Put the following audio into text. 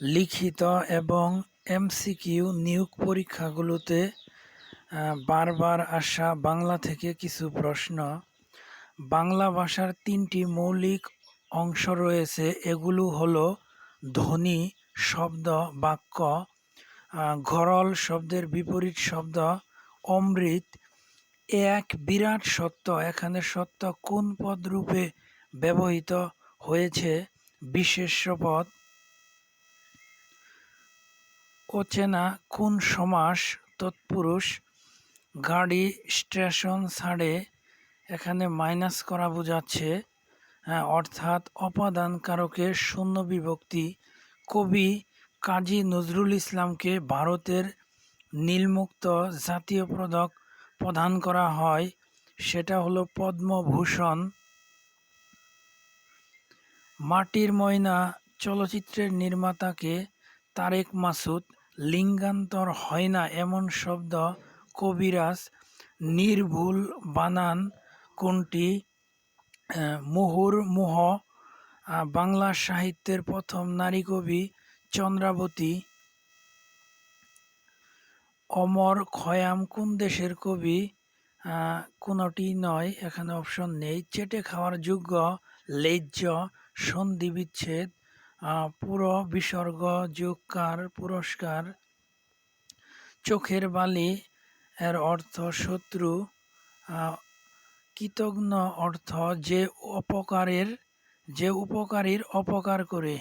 লিখিত এবং এমসিকিউ নিয়োগ পরীক্ষাগুলোতে বারবার আসা বাংলা থেকে কিছু প্রশ্ন। বাংলা ভাষার তিনটি মৌলিক অংশ রয়েছে। এগুলো হলো ধ্বনি, শব্দ, বাক্য ঘরল শব্দের বিপরীত শব্দ, অমৃত। এক বিরাট সত্য। এখানে সত্য কোন পদ রূপে ব্যবহৃত হয়েছে? বিশেষ্য পদ। অচেনা কোন সমাস তৎপুরুষ গাড়ি স্টেশন ছাড়ে এখানে মাইনাস করা বোঝাচ্ছে হ্যাঁ, অর্থাৎ অপাদান কারকের শূন্য বিভক্তি। কবি কাজী নজরুল ইসলামকে ভারতের নীলমুক্ত জাতীয় পদক প্রদান করা হয় সেটা হলো পদ্মভূষণ। মাটির ময়না চলচ্চিত্রের নির্মাতাকে তারেক মাসুদ লিঙ্গান্তর হয় না। এমন শব্দ কবিরাজ নির্ভুল বানান কোনটি? মুহুর্মুহ বাংলা সাহিত্যের প্রথম নারী কবি চন্দ্রাবতী, অমর খয়াম কোন দেশের কবি? কোনটি নয়, এখানে অপশন নেই। চেটে খাওয়ার যোগ্য, লেজ্জ, সন্ধি বিচ্ছেদ পুরো বিসর্গ, যোগকার, পুরস্কার, চোখের বালি এর অর্থ শত্রু কৃতজ্ঞ অর্থ যে অপকারের, যে উপকারীর অপকার করে।